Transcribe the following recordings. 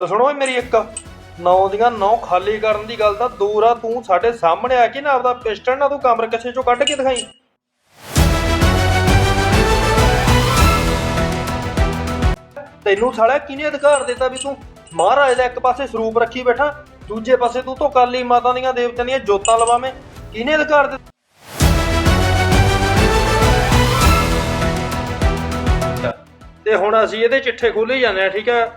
ਤਾਂ ਸੁਣੋ ਓਏ ਮੇਰੀ ਇੱਕ ਨੌ ਦੀਆਂ ਨੌ ਖਾਲੀ ਕਰਨ ਦੀ ਗੱਲ ਤਾਂ ਦੂਰ ਆ, ਤੂੰ ਸਾਡੇ ਸਾਹਮਣੇ ਆ ਕੇ ਨਾ ਆਪਦਾ ਪਿਸਟਲ ਨਾ ਤੂੰ ਕਮਰ ਕਿਸੇ ਚੋਂ ਕੱਢ ਕੇ ਦਿਖਾਈ। ਤੈਨੂੰ ਸਾਲਿਆ ਕਿਹਨੇ ਅਧਿਕਾਰ ਦਿੱਤਾ ਵੀ ਤੂੰ ਮਹਾਰਾਜ ਦਾ ਇੱਕ ਪਾਸੇ ਸਰੂਪ ਰੱਖੀ ਬੈਠਾ, ਦੂਜੇ ਪਾਸੇ ਤੂੰ ਤੋਂ ਕਾਲੀ ਮਾਤਾ ਦੀਆਂ ਦੇਵਤਿਆਂ ਦੀਆਂ ਜੋਤਾਂ ਲਵਾਵੇਂ? ਕਿਹਨੇ ਅਧਿਕਾਰ ਦਿੱਤਾ? ਤੇ ਹੁਣ ਅਸੀਂ ਇਹਦੇ ਚਿੱਠੇ ਖੋਲੇ ਜਾਂਦੇ ਆ ਠੀਕ ਹੈ?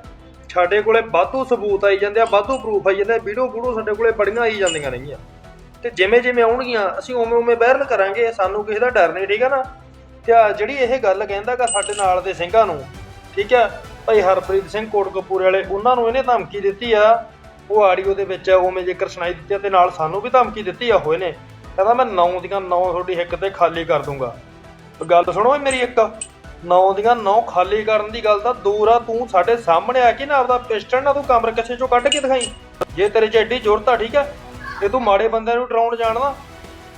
ਸਾਡੇ ਕੋਲੇ ਵਾਧੂ ਸਬੂਤ ਆਈ ਜਾਂਦੇ ਆ, ਵਾਧੂ ਪ੍ਰੂਫ ਆਈ ਜਾਂਦੇ ਆ, ਵੀਡੀਓ ਵੀਡੀਓ ਸਾਡੇ ਕੋਲੇ ਬੜੀਆਂ ਆਈ ਜਾਂਦੀਆਂ ਨੇਗੀਆਂ ਤੇ ਜਿਵੇਂ ਜਿਵੇਂ ਆਉਣਗੀਆਂ, ਅਸੀਂ ਉਵੇਂ ਉਵੇਂ ਵਾਇਰਲ ਕਰਾਂਗੇ, ਸਾਨੂੰ ਕਿਸੇ ਦਾ ਡਰ ਨਹੀਂ, ਠੀਕ ਹੈ ਨਾ? ਤੇ ਆਹ ਜਿਹੜੀ ਇਹ ਗੱਲ ਕਹਿੰਦਾਗਾ ਸਾਡੇ ਨਾਲ ਦੇ ਸਿੰਘਾਂ ਨੂੰ, ਠੀਕ ਹੈ ਭਾਈ ਹਰਪ੍ਰੀਤ ਸਿੰਘ ਕੋਟਕਪੂਰੇ ਵਾਲੇ, ਉਹਨਾਂ ਨੂੰ ਇਹਨੇ ਧਮਕੀ ਦਿੱਤੀ ਆ। ਉਹ ਆਡੀਓ ਦੇ ਵਿੱਚ ਉਵੇਂ ਜੇਕਰ ਸੁਣਾਈ ਦਿੱਤੀ ਆ, ਤੇ ਨਾਲ ਸਾਨੂੰ ਵੀ ਧਮਕੀ ਦਿੱਤੀ ਆ ਹੋਏ ਨੇ ਕਹਿੰਦਾ ਮੈਂ ਨੌ ਦੀਆਂ ਨੌ ਤੁਹਾਡੀ ਹਿੱਕ ਤੇ ਖਾਲੀ ਕਰ ਦੂੰਗਾ। ਗੱਲ ਸੁਣੋ ਮੇਰੀ ਇੱਕ। ਨੌ ਦੀਆਂ ਨੌ ਖਾਲੀ ਕਰਨ ਦੀ ਗੱਲ ਤਾਂ ਦੂਰ ਆ, ਤੂੰ ਸਾਡੇ ਸਾਹਮਣੇ ਆ ਕੇ ਨਾ ਆਪਦਾ ਪਿਸਟਲ ਨਾ ਤੂੰ ਕਮਰ ਕੱਛੇ ਚੋਂ ਕੱਢ ਕੇ ਦਿਖਾਈ। ਜੇ ਤੇਰੇ 'ਚ ਐਡੀ ਜ਼ੁਰਤ ਆ, ਠੀਕ ਆ, ਤੇ ਤੂੰ ਮਾੜੇ ਬੰਦਿਆਂ ਨੂੰ ਡਰਾਉਣ ਜਾਣਦਾ।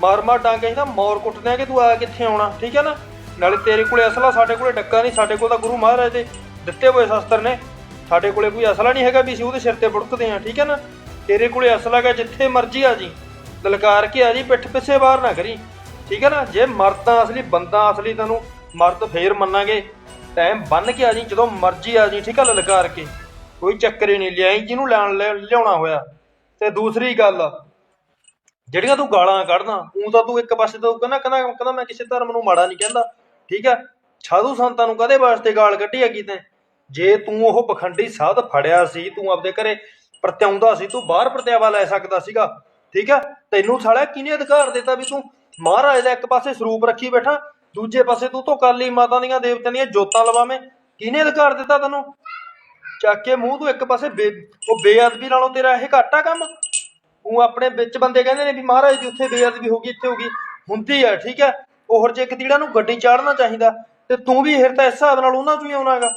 ਮਾਰ ਮਾਰ ਡਾਂਗੇ ਨਾ ਮੌਰ ਕੁੱਟਦੇ ਆ ਕਿ ਤੂੰ ਆ ਕਿੱਥੇ ਆਉਣਾ, ਠੀਕ ਆ ਨਾ? ਨਾਲੇ ਤੇਰੇ ਕੋਲੇ ਅਸਲਾ, ਸਾਡੇ ਕੋਲੇ ਡੱਕਾ ਨਹੀਂ, ਸਾਡੇ ਕੋਲ ਤਾਂ ਗੁਰੂ ਮਹਾਰਾਜ ਦੇ ਦਿੱਤੇ ਹੋਏ ਸ਼ਸਤਰ ਨੇ। ਸਾਡੇ ਕੋਲੇ ਕੋਈ ਅਸਲਾ ਨਹੀਂ ਹੈਗਾ ਵੀ ਅਸੀਂ ਉਹਦੇ ਸਿਰ ਤੇ ਬੁੜਕਦੇ ਆ, ਠੀਕ ਆ ਨਾ? ਤੇਰੇ ਕੋਲੇ ਅਸਲਾ ਹੈਗਾ ਜਿੱਥੇ ਮਰਜ਼ੀ ਆ ਜੀ। ਲਲਕਾਰ ਕੇ ਆ ਜੀ, ਪਿੱਠ ਪਿੱਛੇ ਬਾਹਰ ਨਾ ਕਰੀ, ਠੀਕ ਹੈ ਨਾ? ਜੇ ਮਰਦਾਂ ਅਸਲੀ, ਬੰਦਾ ਅਸਲੀ ਤੈਨੂੰ ਮਰਦ ਫੇਰ ਮੰਨਾਂਗੇ। ਟਾਈਮ ਬੰਨ ਕੇ ਆ ਜੀ ਜਦੋਂ ਮਰਜ਼ੀ ਆ ਜੀ ਠੀਕ ਆ ਲਲਕਾਰ ਕੇ ਕੋਈ ਚੱਕਰ ਹੀ ਨਹੀਂ, ਲਿਆਈ ਜਿਹਨੂੰ ਲੈਣ ਲਿਆਉਣਾ ਹੋਇਆ। ਤੇ ਦੂਸਰੀ ਗੱਲ, ਜਿਹੜੀਆਂ ਤੂੰ ਗਾਲਾਂ ਕੱਢਦਾ ਤੂੰ ਤਾਂ ਤੂੰ ਇੱਕ ਪਾਸੇ ਤੋਂ ਕਹਿੰਦਾ ਕਹਿੰਦਾ ਕਹਿੰਦਾ ਮੈਂ ਕਿਸੇ ਧਰਮ ਨੂੰ ਮਾੜਾ ਨਹੀਂ ਕਹਿੰਦਾ, ਠੀਕ ਹੈ ਸਾਧੂ ਸੰਤਾਂ ਨੂੰ ਕਦੇ ਵਾਸਤੇ ਗਾਲ ਕੱਢੀ ਹੈਗੀ ਤੈਂ? ਜੇ ਤੂੰ ਉਹ ਪਖੰਡੀ ਸਾਧ ਫੜਿਆ ਸੀ, ਤੂੰ ਆਪਦੇ ਘਰੇ ਪ੍ਰਤਿਆਉਂਦਾ ਸੀ, ਤੂੰ ਬਾਹਰ ਪ੍ਰਤਿਆਵਾ ਲੈ ਸਕਦਾ ਸੀਗਾ, ਠੀਕ ਹੈ ਤੈਨੂੰ ਸਾਲਿਆ ਕਿਹਨੇ ਅਧਿਕਾਰ ਦਿੱਤਾ ਵੀ ਤੂੰ ਮਹਾਰਾਜ ਦਾ ਇੱਕ ਪਾਸੇ ਸਰੂਪ ਰੱਖੀ ਬੈਠਾ ਦੂਜੇ ਪਾਸੇ ਤੂੰ ਤੋਂ ਕਾਲੀ ਮਾਤਾ ਦੀਆਂ ਦੇਵਤਿਆਂ ਦੀਆਂ ਜੋਤਾਂ ਲਵਾਵੇਂ। ਕਿਹਨੇ ਅਧਿਕਾਰ ਦਿੱਤਾ ਤੈਨੂੰ? ਚੱਕ ਕੇ ਮੂੰਹ ਤੂੰ ਇੱਕ ਪਾਸੇ ਬੇ- ਉਹ ਬੇਅਦਬੀ ਨਾਲੋਂ ਤੇਰਾ ਇਹ ਘਾਟਾ ਕੰਮ? ਉਹ ਆਪਣੇ ਵਿੱਚ ਬੰਦੇ ਕਹਿੰਦੇ ਨੇ ਵੀ ਮਹਾਰਾਜ ਦੀ ਉੱਥੇ ਬੇਅਦਬੀ ਹੋ ਗਈ, ਇੱਥੇ ਹੋ ਗਈ। ਹੁੰਦੀ ਆ, ਠੀਕ ਹੈ ਉਹਰ ਜੇ ਕਤੀੜਾ ਨੂੰ ਗੱਡੀ ਚਾੜਨਾ ਚਾਹੀਦਾ, ਤੇ ਤੂੰ ਵੀ ਹਿਰ ਤਾਂ ਇਸ ਹਿਸਾਬ ਨਾਲ ਉਹਨਾਂ ਚੋਂ ਹੀ ਹੈਗਾ।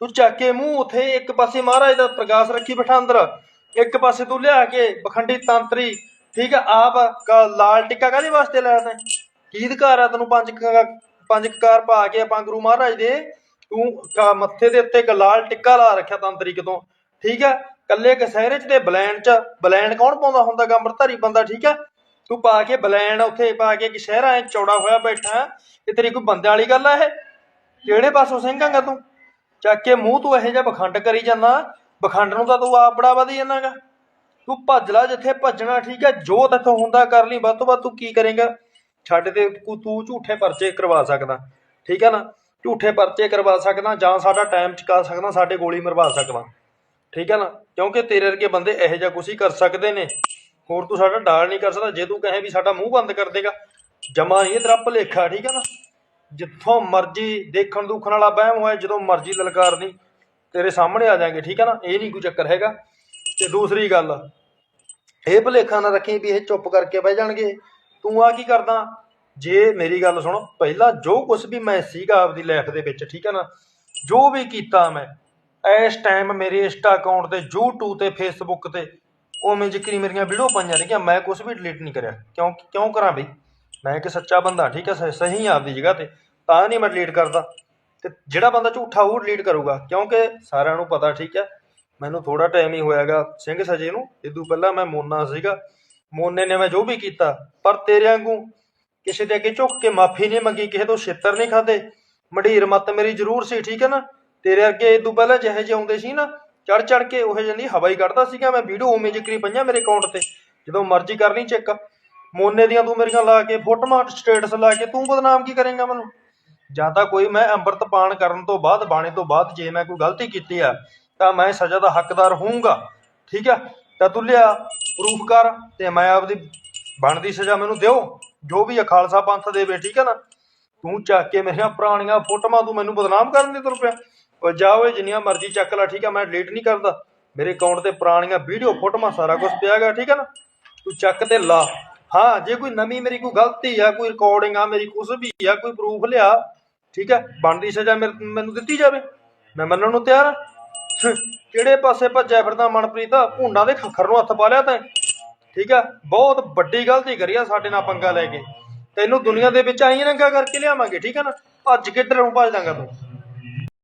ਤੂੰ ਚੱਕ ਕੇ ਮੂੰਹ ਉਥੇ ਇੱਕ ਪਾਸੇ ਮਹਾਰਾਜ ਦਾ ਪ੍ਰਕਾਸ਼ ਰੱਖੀ ਬਿਠਾ ਅੰਦਰ। ਇੱਕ ਪਾਸੇ ਤੂੰ ਲਿਆ ਕੇ ਬਖੰਡੀ ਤੰਤਰੀ, ਠੀਕ ਆ? ਆਪ ਕ- ਲਾਲ ਟਿੱਕਾ ਕਾਹਦੇ ਵਾਸਤੇ ਲਾਇਆ ਤੈਂ? ਕੀ ਅਧਿਕਾਰ ਆ ਤੈਨੂੰ ਪੰਜ ਪੰਜ ਕਕਾਰ ਪਾ ਕੇ ਆਪਾਂ ਗੁਰੂ ਮਹਾਰਾਜ ਦੇ ਤੂੰ ਮੱਥੇ ਦੇ ਉੱਤੇ ਇੱਕ ਲਾਲ ਟਿੱਕਾ ਲਾ ਰੱਖਿਆ ਤੰਤਰੀ ਤੋਂ ਠੀਕ ਹੈ ਕੱਲੇ ਕਸਹਿਰੇ ਚ ਤੇ ਬਲੈਂਡ ਚ ਬਲੈਂਡ ਕੌਣ ਪਾਉਂਦਾ ਹੁੰਦਾ ਗੰਬਰਧਾਰੀ ਬੰਦਾ, ਠੀਕ ਹੈ ਤੂੰ ਪਾ ਕੇ ਬਲੈਂਡ ਉੱਥੇ ਪਾ ਕੇ ਕਿ ਐ ਚੌੜਾ ਹੋਇਆ ਬੈਠਾ ਇਹ ਤੇਰੀ ਕੋਈ ਬੰਦੇ ਵਾਲੀ ਗੱਲ ਆ ਇਹ? ਕਿਹੜੇ ਪਾਸੋਂ ਸਿੰਘਾਂਗਾ ਤੂੰ? ਚੱਕ ਕੇ ਮੂੰਹ ਤੂੰ ਇਹੋ ਜਿਹਾ ਬਖੰਡ ਕਰੀ ਜਾਂਦਾ ਬਖੰਡ ਨੂੰ ਤਾਂ ਤੂੰ ਆਪ ਬੜਾ ਵਧੀ ਜਾਂਦਾਗਾ। ਤੂੰ ਭੱਜ ਲੈ ਜਿੱਥੇ ਭੱਜਣਾ, ਠੀਕ ਹੈ ਜੋ ਤੇਥੋਂ ਹੁੰਦਾ, ਕਰ ਲਈ, ਵੱਧ ਤੋਂ ਵੱਧ ਤੂੰ ਕੀ ਕਰੇਗਾ? ਛੱਡ ਤੇ ਤੂੰ ਝੂਠੇ ਪਰਚੇ ਕਰਵਾ ਸਕਦਾ। ਠੀਕ ਹੈ ਨਾ? ਝੂਠੇ ਪਰਚੇ ਕਰਵਾ ਸਕਦਾ ਜਾਂ ਸਾਡਾ ਟਾਈਮ ਚੁਕਾ ਸਕਦਾ, ਸਾਡੇ ਗੋਲੀ ਮਰਵਾ ਸਕਦਾ। ਠੀਕ ਹੈ ਨਾ? ਕਿਉਂਕਿ ਤੇਰੇ ਵਰਗੇ ਬੰਦੇ ਇਹੋ ਜਿਹਾ ਕੁਛ ਹੀ ਕਰ ਸਕਦੇ ਨੇ। ਹੋਰ ਤੂੰ ਸਾਡਾ ਡਾਲ ਨਹੀਂ ਕਰ ਸਕਦਾ, ਜੇ ਤੂੰ ਕਹੇ ਵੀ ਸਾਡਾ ਮੂੰਹ ਬੰਦ ਕਰ ਦੇਗਾ, ਜਮਾ ਨਹੀਂ ਇਹ ਤੇਰਾ ਭੁਲੇਖਾ ਠੀਕ ਹੈ ਨਾ? ਜਿੱਥੋਂ ਮਰਜ਼ੀ ਦੇਖਣ ਦੂਖਣ ਵਾਲਾ ਵਹਿਮ ਹੋਇਆ ਜਦੋਂ ਮਰਜ਼ੀ ਲਲਕਾਰਨੀ ਤੇਰੇ ਸਾਹਮਣੇ ਆ ਜਾਾਂਗੇ ਠੀਕ ਹੈ ਨਾ? ਇਹ ਨਹੀਂ ਕੋਈ ਚੱਕਰ ਹੈਗਾ। ਤੇ ਦੂਸਰੀ ਗੱਲ, ਇਹ ਭੁਲੇਖਾ ਨਾ ਰੱਖੀ ਵੀ ਇਹ ਚੁੱਪ ਕਰਕੇ ਬਹਿ ਜਾਣਗੇ। ਤੂੰ ਆ ਕੀ ਕਰਦਾ? ਜੇ ਮੇਰੀ ਗੱਲ ਸੁਣ, ਪਹਿਲਾਂ ਜੋ ਕੁਝ ਵੀ ਮੈਂ ਸੀਗਾ ਆਪਦੀ ਲਾਈਫ ਦੇ ਵਿੱਚ, ਠੀਕ ਹੈ ਨਾ? ਜੋ ਵੀ ਕੀਤਾ ਮੈਂ, ਇਸ ਟਾਈਮ ਮੇਰੇ ਇੰਸਟਾ ਅਕਾਊਂਟ ਤੇ, YouTube ਤੇ, Facebook ਤੇ, ਉਵੇਂ ਜ਼ਿਕਰੀ ਮੇਰੀਆਂ ਵੀਡੀਓ ਪਾਈਆਂ ਨੇ ਕਿ ਮੈਂ ਕੁਝ ਵੀ ਡਿਲੀਟ ਨਹੀਂ ਕਰਿਆ। ਕਿਉਂ ਕਿਉਂ ਕਰਾਂ ਬਈ? ਮੈਂ ਇੱਕ ਸੱਚਾ ਬੰਦਾ, ਠੀਕ ਹੈ ਸਹੀ ਆਪਦੀ ਜਗ੍ਹਾ ਤੇ, ਤਾਂ ਨਹੀਂ ਮੈਂ ਡਿਲੀਟ ਕਰਦਾ। ਤੇ ਜਿਹੜਾ ਬੰਦਾ ਝੂਠਾ ਉਹ ਡਿਲੀਟ ਕਰੂਗਾ, ਕਿਉਂਕਿ ਸਾਰਿਆਂ ਨੂੰ ਪਤਾ, ਠੀਕ ਹੈ ਮੈਨੂੰ ਥੋੜਾ ਟਾਈਮ ਹੀ ਹੋਇਆਗਾ ਸਿੰਘ ਸਜੇ ਨੂੰ। ਇਦੋਂ ਪਹਿਲਾਂ ਮੈਂ ਮੋਨਾ ਸੀਗਾ। ਮੋਨੇ ਨੇ ਮੈਂ ਜੋ ਵੀ ਕੀਤਾ, ਪਰ ਤੇਰੇ ਵਾਂਗੂ ਕਿਸੇ ਦੇ ਅੱਗੇ ਝੁੱਕ ਕੇ ਮਾਫੀ ਨਹੀਂ ਮੰਗੀ, ਕਿਸੇ ਤੋਂ ਛਿੱਤਰ ਨਹੀਂ ਖਾਦੇ ਮਢੀਰ ਮੱਤ ਮੇਰੀ ਜ਼ਰੂਰ ਸੀ, ਠੀਕ ਹੈ ਨਾ? ਤੇਰੇ ਅੱਗੇ ਇਦੋਂ ਪਹਿਲਾਂ ਜਿਹੇ ਜਿਹੇ ਆਉਂਦੇ ਸੀ ਨਾ ਚੜ ਚੜ ਕੇ ਉਹ ਜਿਹੀ ਹਵਾ ਹੀ ਕੱਢਦਾ ਸੀਗਾ, ਮੈਂ ਵੀਡੀਓ ਉਵੇਂ ਜ਼ਿਕਰੀ ਪਈਆਂ ਮੇਰੇ ਅਕਾਊਂਟ ਤੇ, ਜਦੋਂ ਮਰਜ਼ੀ ਕਰਨੀ ਚੈੱਕ। ਮੋਨੇ ਦੀਆਂ ਤੂੰ ਮੇਰੀਆਂ ਲਾ ਕੇ ਫੋਟੋਆਂ ਸਟੇਟਸ ਲਾ ਕੇ, ਤੂੰ ਬਦਨਾਮ ਕੀ ਕਰੇਂਗਾ ਮੈਨੂੰ? ਜਾਂ ਤਾਂ ਕੋਈ ਮੈਂ ਅੰਮ੍ਰਿਤ ਪਾਣ ਕਰਨ ਤੋਂ ਬਾਅਦ, ਬਾਣੇ ਤੋਂ ਬਾਅਦ ਜੇ ਮੈਂ ਕੋਈ ਗਲਤੀ ਕੀਤੀ ਆ, ਤਾਂ ਮੈਂ ਸਜ਼ਾ ਦਾ ਹੱਕਦਾਰ ਹੋਊਂਗਾ, ਠੀਕ ਆ? ਤਾਂ ਤੂੰ ਲਿਆ ਪ੍ਰੂਫ ਕਰ ਤੇ ਮੈਂ ਆਪਦੀ ਬਣਦੀ ਸਜ਼ਾ ਮੈਨੂੰ ਦਿਓ, ਜੋ ਵੀ ਆ ਖਾਲਸਾ ਪੰਥ ਦੇਵੇ ਠੀਕ ਹੈ ਨਾ? ਤੂੰ ਚੱਕ ਕੇ ਮੇਰੀਆਂ ਪੁਰਾਣੀਆਂ ਫੋਟੋਆਂ ਤੂੰ ਮੈਨੂੰ ਬਦਨਾਮ ਕਰਨ ਦੀ ਤੁਰ ਪਿਆ ਉਹ ਜਾ ਓਏ, ਜਿੰਨੀਆਂ ਮਰਜ਼ੀ ਚੱਕ ਲੈ, ਠੀਕ ਆ, ਮੈਂ ਡਿਲੀਟ ਨਹੀਂ ਕਰਦਾ। ਮੇਰੇ ਅਕਾਊਂਟ ਤੇ ਪੁਰਾਣੀਆਂ ਵੀਡੀਓ ਫੋਟੋਆਂ, ਸਾਰਾ ਕੁਝ ਗਿਆ ਠੀਕ ਹੈ ਨਾ? ਤੂੰ ਚੱਕ ਤੇ ਲਾ। ਹਾਂ, ਜੇ ਕੋਈ ਨਵੀਂ ਮੇਰੀ ਕੋਈ ਗਲਤੀ ਆ, ਕੋਈ ਰਿਕਾਰਡਿੰਗ ਆ, ਮੇਰੀ ਕੁਝ ਵੀ ਆ, ਕੋਈ ਪ੍ਰੂਫ ਲਿਆ, ਠੀਕ ਹੈ ਬਣਦੀ ਸਜ਼ਾ ਮੇਰੇ- ਮੈਨੂੰ ਦਿੱਤੀ ਜਾਵੇ। ਮੈਂ ਮੰਨਣ ਨੂੰ ਤਿਆਰ ਆ? ਕਿਹੜੇ ਪਾਸੇ ਭੱਜਿਆ ਫਿਰਦਾ ਮਨਪ੍ਰੀਤ? ਭੁੰਡਾ ਦੇ ਖੱਖਰ ਨੂੰ ਹੱਥ ਪਾ ਲਿਆ ਤੈਂ। ਠੀਕ ਆ? ਬਹੁਤ ਵੱਡੀ ਗਲਤੀ ਕਰੀ ਆ ਸਾਡੇ ਨਾਲ ਪੰਗਾ ਲੈ ਕੇ। ਤੈਨੂੰ ਦੁਨੀਆ ਦੇ ਵਿੱਚ ਆਈ ਨੰਗਾ ਕਰਕੇ ਲਿਆਵਾਂਗੇ, ਠੀਕ ਆ ਨਾ? ਭੱਜ ਕੇ ਨੂੰ ਭੱਜ ਦਾਂਗਾ ਤੂੰ?